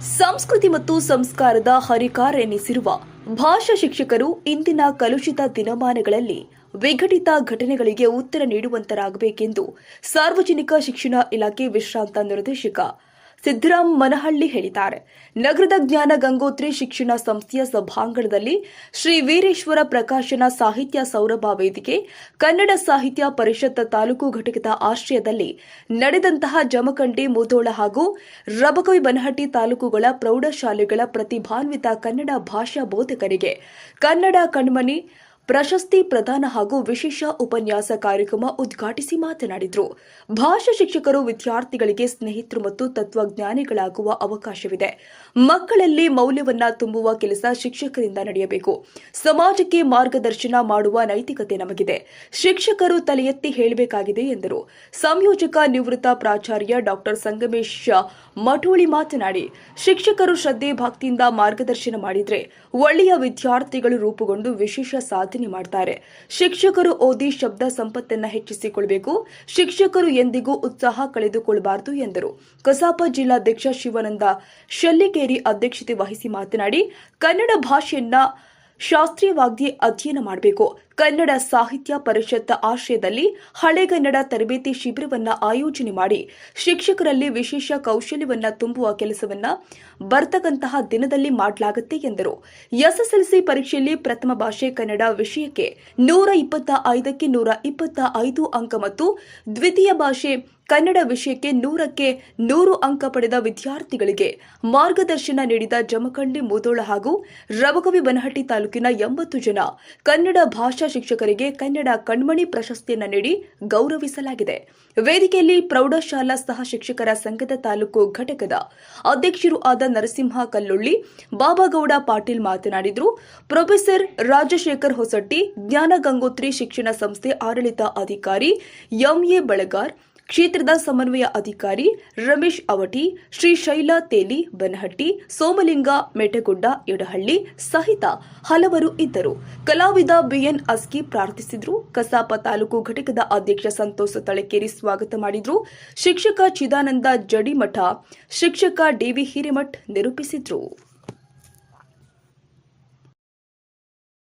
ಸಂಸ್ಕೃತಿ ಮತ್ತು ಸಂಸ್ಕಾರದ ಹರಿಕಾರೆನಿಸಿರುವ ಭಾಷಾ ಶಿಕ್ಷಕರು ಇಂದಿನ ಕಲುಷಿತ ದಿನಮಾನಗಳಲ್ಲಿ ವಿಘಟಿತ ಘಟನೆಗಳಿಗೆ ಉತ್ತರ ನೀಡುವಂತರಾಗಬೇಕೆಂದು ಸಾರ್ವಜನಿಕ ಶಿಕ್ಷಣ ಇಲಾಖೆ ವಿಶ್ರಾಂತ ನಿರ್ದೇಶಕ ಸಿದ್ದರಾಮ್ ಮನಹಳ್ಳಿ ಹೇಳಿದ್ದಾರೆ. ನಗರದ ಜ್ಞಾನ ಗಂಗೋತ್ರಿ ಶಿಕ್ಷಣ ಸಂಸ್ಥೆಯ ಸಭಾಂಗಣದಲ್ಲಿ ಶ್ರೀ ವೀರೇಶ್ವರ ಪ್ರಕಾಶನ ಸಾಹಿತ್ಯ ಸೌರಭ ವೇದಿಕೆ, ಕನ್ನಡ ಸಾಹಿತ್ಯ ಪರಿಷತ್ ತಾಲೂಕು ಘಟಕದ ಆಶ್ರಯದಲ್ಲಿ ನಡೆದಂತಹ ಜಮಖಂಡಿ ಮುಧೋಳ ಹಾಗೂ ರಬಕವಿ ಬನಹಟ್ಟಿ ತಾಲೂಕುಗಳ ಪ್ರೌಢಶಾಲೆಗಳ ಪ್ರತಿಭಾನ್ವಿತ ಕನ್ನಡ ಭಾಷಾ ಬೋಧಕರಿಗೆ ಕನ್ನಡ ಕಣ್ಮಣಿ ಪ್ರಶಸ್ತಿ ಪ್ರದಾನ ಹಾಗೂ ವಿಶೇಷ ಉಪನ್ಯಾಸ ಕಾರ್ಯಕ್ರಮ ಉದ್ಘಾಟಿಸಿ ಮಾತನಾಡಿದರು. ಭಾಷಾ ಶಿಕ್ಷಕರು ವಿದ್ಯಾರ್ಥಿಗಳಿಗೆ ಸ್ನೇಹಿತರು ಮತ್ತು ತತ್ವಜ್ಞಾನಿಗಳಾಗುವ ಅವಕಾಶವಿದೆ. ಮಕ್ಕಳಲ್ಲಿ ಮೌಲ್ಯವನ್ನ ತುಂಬುವ ಕೆಲಸ ಶಿಕ್ಷಕರಿಂದ ನಡೆಯಬೇಕು. ಸಮಾಜಕ್ಕೆ ಮಾರ್ಗದರ್ಶನ ಮಾಡುವ ನೈತಿಕತೆ ನಮಗಿದೆ. ಶಿಕ್ಷಕರು ತಲೆ ಎತ್ತಿ ಹೇಳಬೇಕಾಗಿದೆ ಎಂದರು. ಸಂಯೋಜಕ ನಿವೃತ್ತ ಪ್ರಾಚಾರ್ಯ ಡಾಕ್ಟರ್ ಸಂಗಮೇಶ್ ಮಠೋಳಿ ಮಾತನಾಡಿ, ಶಿಕ್ಷಕರು ಶ್ರದ್ಧೆ, ಭಕ್ತಿಯಿಂದ ಮಾರ್ಗದರ್ಶನ ಮಾಡಿದರೆ ಒಳ್ಳೆಯ ವಿದ್ಯಾರ್ಥಿಗಳು ರೂಪುಗೊಂಡು ವಿಶೇಷ ಸಾಧನೆ ಮಾಡ್ತಾರೆ. ಶಿಕ್ಷಕರು ಓದಿ ಶಬ್ದ ಸಂಪತ್ತನ್ನ ಹೆಚ್ಚಿಸಿಕೊಳ್ಳಬೇಕು ಶಿಕ್ಷಕರು ಎಂದಿಗೂ ಉತ್ಸಾಹ ಕಳೆದುಕೊಳ್ಳಬಾರದು ಎಂದರು. ಕಸಾಪ ಜಿಲ್ಲಾಧ್ಯಕ್ಷ ಶಿವಾನಂದ ಶಲ್ಲಿಕೇರಿ ಅಧ್ಯಕ್ಷತೆ ವಹಿಸಿ ಮಾತನಾಡಿ, ಕನ್ನಡ ಭಾಷೆಯನ್ನ ಶಾಸ್ತ್ರೀಯವಾಗಿ ಅಧ್ಯಯನ ಮಾಡಬೇಕು. ಕನ್ನಡ ಸಾಹಿತ್ಯ ಪರಿಷತ್ ಆಶ್ರಯದಲ್ಲಿ ಹಳೆಗನ್ನಡ ತರಬೇತಿ ಶಿಬಿರವನ್ನ ಆಯೋಜನೆ ಮಾಡಿ ಶಿಕ್ಷಕರಲ್ಲಿ ವಿಶೇಷ ಕೌಶಲ್ಯವನ್ನ ತುಂಬುವ ಕೆಲಸವನ್ನ ಬರ್ತಕ್ಕಂತಹ ದಿನದಲ್ಲಿ ಮಾಡಲಾಗುತ್ತೆ ಎಂದರು. ಎಸ್ಎಸ್ಎಲ್ಸಿ ಪರೀಕ್ಷೆಯಲ್ಲಿ ಪ್ರಥಮ ಭಾಷೆ ಕನ್ನಡ ವಿಷಯಕ್ಕೆ ನೂರ ಇಪ್ಪತ್ತ ಐದಕ್ಕೆ ನೂರ ಇಪ್ಪತ್ತ ಐದು ಅಂಕ ಮತ್ತು ದ್ವಿತೀಯ ಭಾಷೆ ಕನ್ನಡ ವಿಷಯಕ್ಕೆ ನೂರಕ್ಕೆ ನೂರು ಅಂಕ ಪಡೆದ ವಿದ್ಯಾರ್ಥಿಗಳಿಗೆ ಮಾರ್ಗದರ್ಶನ ನೀಡಿದ ಜಮಖಂಡಿ ಮುದೋಳ ಹಾಗೂ ರವಗವಿ ಬನಹಟ್ಟಿ ತಾಲೂಕಿನ ಎಂಬತ್ತು ಜನ ಕನ್ನಡ ಭಾಷಾ ಶಿಕ್ಷಕರಿಗೆ ಕನ್ನಡ ಕಣ್ಮಣಿ ಪ್ರಶಸ್ತಿಯನ್ನು ನೀಡಿ ಗೌರವಿಸಲಾಗಿದೆ. ವೇದಿಕೆಯಲ್ಲಿ ಪ್ರೌಢಶಾಲಾ ಸಹ ಶಿಕ್ಷಕರ ಸಂಘದ ತಾಲೂಕು ಘಟಕದ ಅಧ್ಯಕ್ಷರು ಆದ ನರಸಿಂಹ ಕಲ್ಲುಳ್ಳಿ, ಬಾಬಾಗೌಡ ಪಾಟೀಲ್ ಮಾತನಾಡಿದರು. ಪ್ರೊಫೆಸರ್ ರಾಜಶೇಖರ್ ಹೊಸಟ್ಟಿ, ಜ್ಞಾನ ಗಂಗೋತ್ರಿ ಶಿಕ್ಷಣ ಸಂಸ್ಥೆ ಆಡಳಿತ ಅಧಿಕಾರಿ ಎಂಎ ಬಳಗಾರ್ ಕ್ಷೇತ್ರದ ಸಮನ್ವಯ ಅಧಿಕಾರಿ ರಮೇಶ್ ಅವಟಿ, ಶ್ರೀ ಶೈಲಾ ತೇಲಿ, ಬನಹಟ್ಟಿ, ಸೋಮಲಿಂಗ ಮೆಟೆಗುಡ್ಡ ಯಡಹಳ್ಳಿ ಸಹಿತ ಹಲವರು ಇದ್ದರು. ಕಲಾವಿದ ಬಿಎನ್ ಅಸ್ಕಿ ಪ್ರಾರ್ಥಿಸಿದ್ರು. ಕಸಾಪ ತಾಲೂಕು ಘಟಕದ ಅಧ್ಯಕ್ಷ ಸಂತೋಷ ತಳಕೇರಿ ಸ್ವಾಗತ ಮಾಡಿದ್ರು. ಶಿಕ್ಷಕ ಚಿದಾನಂದ ಜಡಿಮಠ, ಶಿಕ್ಷಕ ಡಿವಿ ಹಿರೇಮಠ್ ನಿರೂಪಿಸಿದ್ರು.